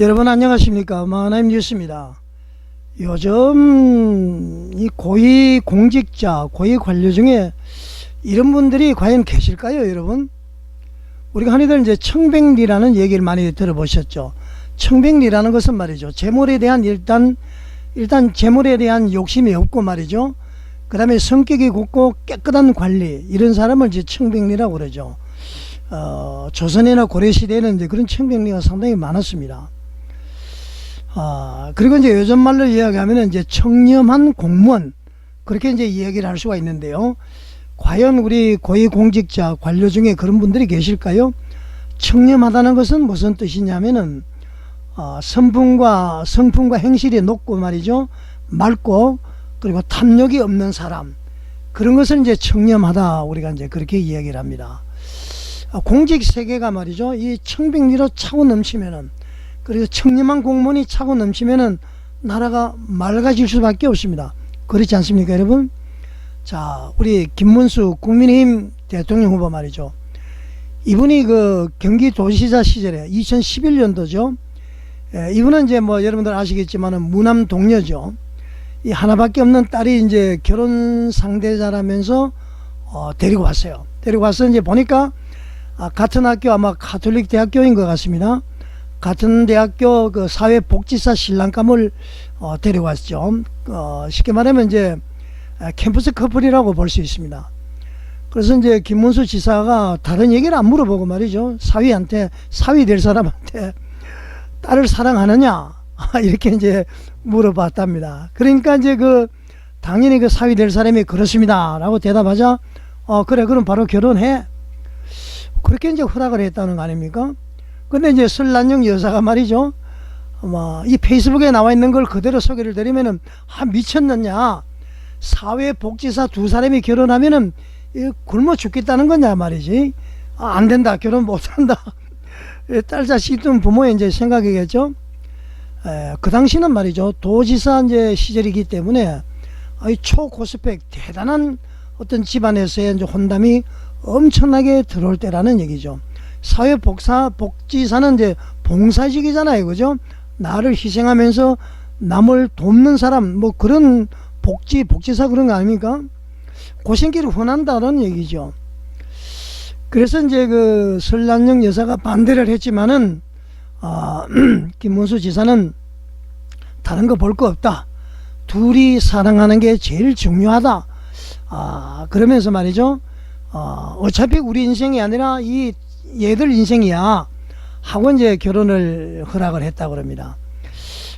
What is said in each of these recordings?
여러분 안녕하십니까 마하나임 뉴스입니다. 요즘 이 고위 공직자, 고위 관료 중에 이런 분들이 과연 계실까요, 여러분? 우리가 흔히들 이제 청백리라는 얘기를 많이 들어보셨죠. 청백리라는 것은 말이죠. 재물에 대한 일단 일단 재물에 대한 욕심이 없고 말이죠. 그 다음에 성격이 곱고 깨끗한 관리 이런 사람을 이제 청백리라고 그러죠. 어, 조선이나 고려 시대에는 이제 그런 청백리가 상당히 많았습니다. 아, 그리고 이제 요즘 말로 이야기하면 이제 청렴한 공무원 그렇게 이제 이야기를 할 수가 있는데요. 과연 우리 고위공직자 관료 중에 그런 분들이 계실까요? 청렴하다는 것은 무슨 뜻이냐면은 어, 성품과 성품과 행실이 높고 말이죠. 맑고 그리고 탐욕이 없는 사람 그런 것을 이제 청렴하다 우리가 이제 그렇게 이야기를 합니다. 아, 공직 세계가 말이죠. 이 청백리로 차고 넘치면은 그리고 청렴한 공무원이 차고 넘치면은 나라가 맑아질 수밖에 없습니다. 그렇지 않습니까, 여러분? 자, 우리 김문수 국민의힘 대통령 후보 말이죠. 이분이 그 경기도지사 시절에 2011년도죠. 예, 이분은 이제 뭐 여러분들 아시겠지만은 무남 동료죠. 이 하나밖에 없는 딸이 이제 결혼 상대자라면서 어, 데리고 왔어요. 데리고 와서 이제 보니까 아, 같은 학교 아마 가톨릭 대학교인 것 같습니다. 같은 대학교 그 사회복지사 신랑감을 어, 데려왔죠. 어, 쉽게 말하면 이제 아, 캠퍼스 커플이라고 볼 수 있습니다. 그래서 이제 김문수 지사가 다른 얘기를 안 물어보고 말이죠. 사위한테 사위 될 사람한테 딸을 사랑하느냐 이렇게 이제 물어봤답니다. 그러니까 이제 그 당연히 그 사위 될 사람이 그렇습니다 라고 대답하자 어 그래 그럼 바로 결혼해 그렇게 이제 허락을 했다는 거 아닙니까? 근데 이제 설란영 여사가 말이죠. 아마 이 페이스북에 나와 있는 걸 그대로 소개를 드리면은 아 미쳤느냐? 사회복지사 두 사람이 결혼하면은 이 굶어 죽겠다는 거냐 말이지. 아, 안 된다. 결혼 못한다. 예, 딸 자식 있던 부모의 이제 생각이겠죠. 에, 그 당시는 말이죠. 도지사 이제 시절이기 때문에 아, 이 초고스펙 대단한 어떤 집안에서의 이제 혼담이 엄청나게 들어올 때라는 얘기죠. 사회복사 복지사는 이제 봉사직이잖아요, 그죠? 나를 희생하면서 남을 돕는 사람 뭐 그런 복지 복지사 그런 거 아닙니까? 고생길을 흔한다는 얘기죠. 그래서 이제 그 설란영 여사가 반대를 했지만은 아, 김문수 지사는 다른 거 볼 거 없다. 둘이 사랑하는 게 제일 중요하다. 아, 그러면서 말이죠. 어, 어차피 우리 인생이 아니라 이 얘들 인생이야. 하고 이제 결혼을 허락을 했다고 그럽니다.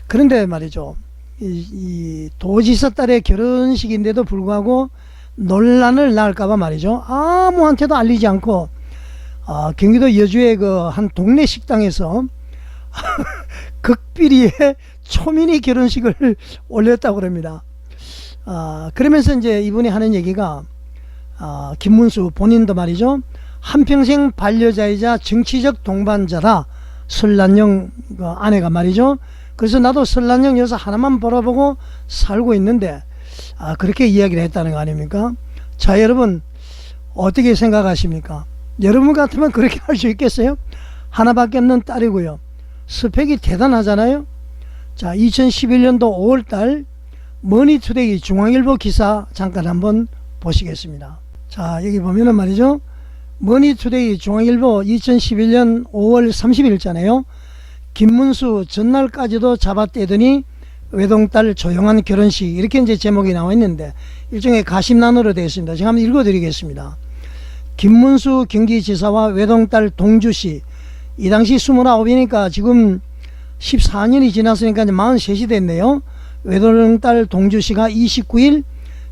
그런데 말이죠. 이, 이 도지사 딸의 결혼식인데도 불구하고 논란을 낳을까봐 말이죠. 아무한테도 알리지 않고 어, 경기도 여주의 그 한 동네 식당에서 극비리의 초민이 결혼식을 올렸다고 그럽니다. 아, 그러면서 이제 이분이 하는 얘기가 아, 김문수 본인도 말이죠. 한평생 반려자이자 정치적 동반자다. 설란영 그 아내가 말이죠. 그래서 나도 설란영 여사 하나만 바라보고 살고 있는데 아, 그렇게 이야기를 했다는 거 아닙니까? 자, 여러분 어떻게 생각하십니까? 여러분 같으면 그렇게 할 수 있겠어요? 하나밖에 없는 딸이고요. 스펙이 대단하잖아요. 자, 2011년도 5월달 머니투데이 중앙일보 기사 잠깐 한번 보시겠습니다. 자, 여기 보면은 말이죠. 머니투데이 중앙일보 2011년 5월 30일자네요. 김문수 전날까지도 잡아떼더니 외동딸 조용한 결혼식 이렇게 이제 제목이 나와 있는데 일종의 가심난으로 되어 있습니다. 제가 한번 읽어드리겠습니다. 김문수 경기지사와 외동딸 동주씨 이 당시 29이니까 지금 14년이 지났으니까 이제 43이 됐네요. 외동딸 동주씨가 29일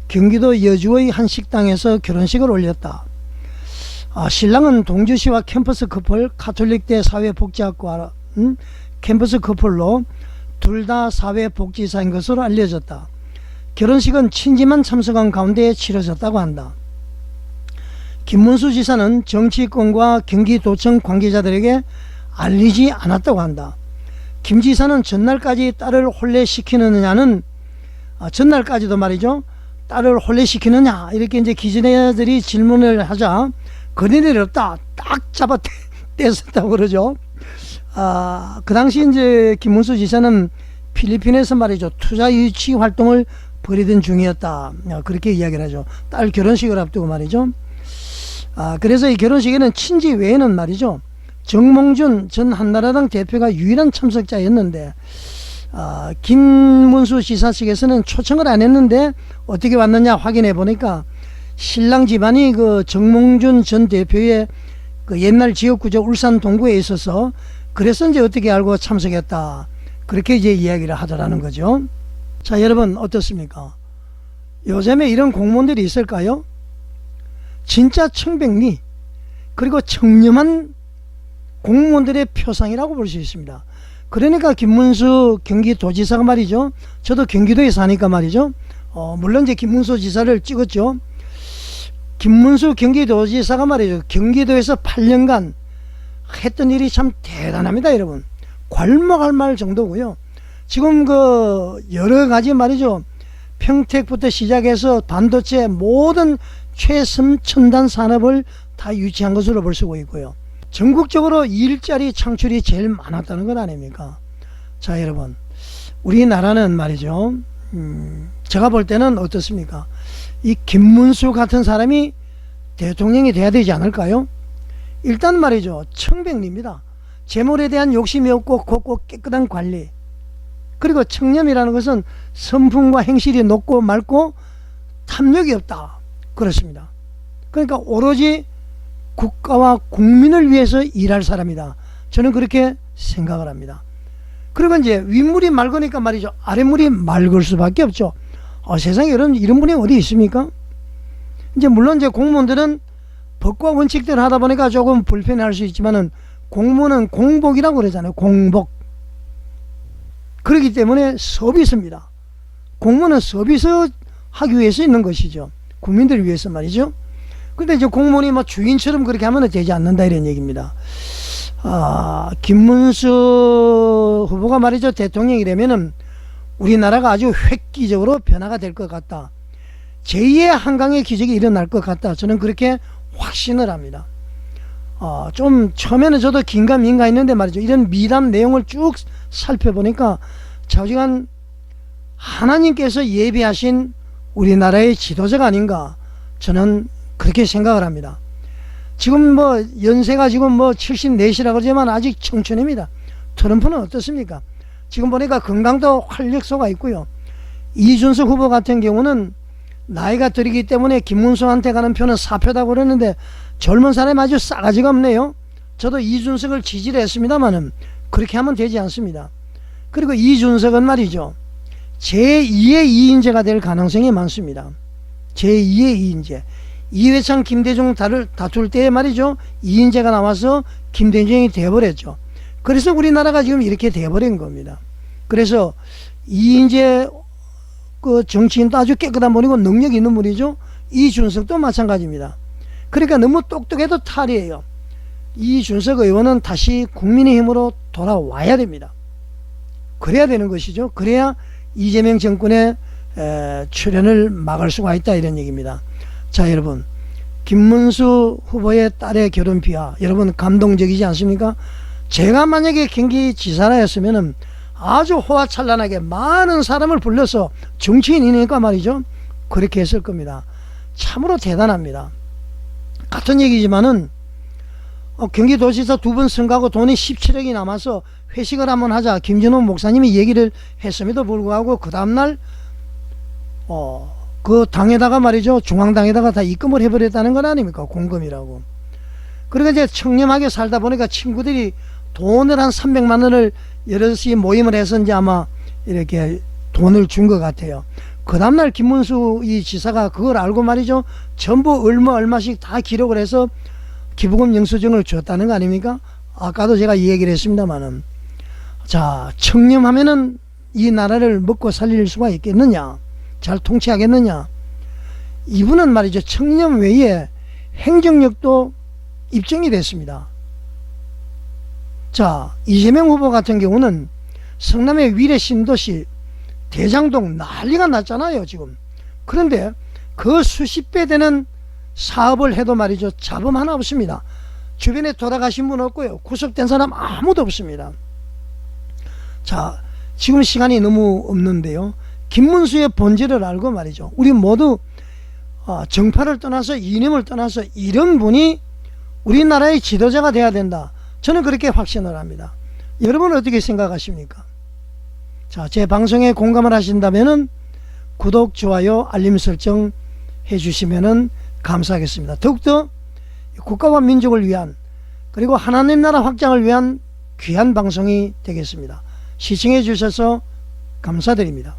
경기도 여주의 한 식당에서 결혼식을 올렸다. 아, 신랑은 동주씨와 캠퍼스 커플 가톨릭대 사회복지학과 음, 캠퍼스 커플로 둘 다 사회복지사인 것으로 알려졌다. 결혼식은 친지만 참석한 가운데 치러졌다고 한다. 김문수 지사는 정치권과 경기도청 관계자들에게 알리지 않았다고 한다. 김 지사는 전날까지 딸을 혼례시키느냐는 아, 전날까지도 말이죠. 딸을 혼례시키느냐 이렇게 이제 기자들이 질문을 하자 거리들이 없다 딱 잡아 떼었다고 그러죠. 아, 그 당시 이제 김문수 지사는 필리핀에서 말이죠. 투자 유치 활동을 벌이던 중이었다. 아, 그렇게 이야기를 하죠. 딸 결혼식을 앞두고 말이죠. 아, 그래서 이 결혼식에는 친지 외에는 말이죠. 정몽준 전 한나라당 대표가 유일한 참석자였는데, 아, 김문수 지사 측에서는 초청을 안 했는데 어떻게 왔느냐 확인해 보니까 신랑 집안이 그 정몽준 전 대표의 그 옛날 지역구죠 울산 동구에 있어서 그래서 이제 어떻게 알고 참석했다 그렇게 이제 이야기를 하더라는 거죠. 자 여러분 어떻습니까? 요즘에 이런 공무원들이 있을까요? 진짜 청백리 그리고 청렴한 공무원들의 표상이라고 볼 수 있습니다. 그러니까 김문수 경기도지사가 말이죠. 저도 경기도에 사니까 말이죠. 어, 물론 이제 김문수 지사를 찍었죠. 김문수 경기도지사가 말이죠. 경기도에서 8년간 했던 일이 참 대단합니다, 여러분. 괄목할 말 정도고요. 지금 그 여러 가지 말이죠. 평택부터 시작해서 반도체 모든 최첨단 산업을 다 유치한 것으로 볼 수가 있고요. 전국적으로 일자리 창출이 제일 많았다는 것 아닙니까? 자, 여러분. 우리나라는 말이죠. 음, 제가 볼 때는 어떻습니까? 이 김문수 같은 사람이 대통령이 돼야 되지 않을까요? 일단 말이죠. 청백리입니다. 재물에 대한 욕심이 없고 곱고 깨끗한 관리. 그리고 청렴이라는 것은 선풍과 행실이 높고 맑고 탐욕이 없다. 그렇습니다. 그러니까 오로지 국가와 국민을 위해서 일할 사람이다. 저는 그렇게 생각을 합니다. 그리고 이제 윗물이 맑으니까 말이죠. 아랫물이 맑을 수밖에 없죠. 어, 세상에 이런, 이런 분이 어디 있습니까? 이제 물론 이제 공무원들은 법과 원칙대로 하다 보니까 조금 불편할 수 있지만은 공무원은 공복이라고 그러잖아요. 공복. 그렇기 때문에 서비스입니다. 공무원은 서비스 하기 위해서 있는 것이죠. 국민들을 위해서 말이죠. 근데 이제 공무원이 뭐 주인처럼 그렇게 하면 되지 않는다 이런 얘기입니다. 아, 김문수 후보가 말이죠. 대통령이 되면은 우리나라가 아주 획기적으로 변화가 될 것 같다. 제2의 한강의 기적이 일어날 것 같다. 저는 그렇게 확신을 합니다. 어, 좀 처음에는 저도 긴가민가 했는데 말이죠. 이런 미담 내용을 쭉 살펴보니까 좌우지간 하나님께서 예비하신 우리나라의 지도자가 아닌가 저는 그렇게 생각을 합니다. 지금 뭐 연세가 지금 뭐 74시라 그러지만 아직 청춘입니다. 트럼프는 어떻습니까? 지금 보니까 건강도 활력소가 있고요. 이준석 후보 같은 경우는 나이가 들이기 때문에 김문수한테 가는 표는 사표다 그러는데 젊은 사람이 아주 싸가지가 없네요. 저도 이준석을 지지를 했습니다만은 그렇게 하면 되지 않습니다. 그리고 이준석은 말이죠. 제2의 이인재가 될 가능성이 많습니다. 제2의 이인재. 이회창 김대중 다를 다툴 때에 말이죠. 이인재가 나와서 김대중이 돼버렸죠. 그래서 우리나라가 지금 이렇게 돼버린 겁니다. 그래서 이인재 그 정치인도 아주 깨끗한 분이고 능력 있는 분이죠. 이준석도 마찬가지입니다. 그러니까 너무 똑똑해도 탈이에요. 이준석 의원은 다시 국민의힘으로 돌아와야 됩니다. 그래야 되는 것이죠. 그래야 이재명 정권의 에, 출현을 막을 수가 있다 이런 얘기입니다. 자 여러분 김문수 후보의 딸의 결혼 비화 여러분 감동적이지 않습니까? 제가 만약에 경기지사라였으면은 아주 호화찬란하게 많은 사람을 불러서 정치인이니까 말이죠. 그렇게 했을 겁니다. 참으로 대단합니다. 같은 얘기지만은 어, 경기도지사 두 번 선거하고 돈이 17억이 남아서 회식을 한번 하자 김진호 목사님이 얘기를 했음에도 불구하고 그 다음날 어, 그 당에다가 말이죠 중앙당에다가 다 입금을 해버렸다는 건 아닙니까 공금이라고 그러니까 이제 청렴하게 살다 보니까 친구들이 돈을 한 300만 원을 여럿이 모임을 해서 이제 아마 이렇게 돈을 준 것 같아요. 그 다음날 김문수 이 지사가 그걸 알고 말이죠. 전부 얼마 얼마씩 다 기록을 해서 기부금 영수증을 줬다는 거 아닙니까? 아까도 제가 이 얘기를 했습니다만은 자 청렴하면은 이 나라를 먹고 살릴 수가 있겠느냐? 잘 통치하겠느냐? 이분은 말이죠. 청렴 외에 행정력도 입증이 됐습니다. 자, 이재명 후보 같은 경우는 성남의 위례 신도시 대장동 난리가 났잖아요, 지금. 그런데 그 수십 배 되는 사업을 해도 말이죠. 잡음 하나 없습니다. 주변에 돌아가신 분 없고요. 구속된 사람 아무도 없습니다. 자, 지금 시간이 너무 없는데요. 김문수의 본질을 알고 말이죠. 우리 모두 어, 정파를 떠나서 이념을 떠나서 이런 분이 우리나라의 지도자가 돼야 된다. 저는 그렇게 확신을 합니다. 여러분은 어떻게 생각하십니까? 자, 제 방송에 공감을 하신다면은 구독, 좋아요, 알림 설정 해 주시면은 감사하겠습니다. 더욱더 국가와 민족을 위한 그리고 하나님 나라 확장을 위한 귀한 방송이 되겠습니다. 시청해 주셔서 감사드립니다.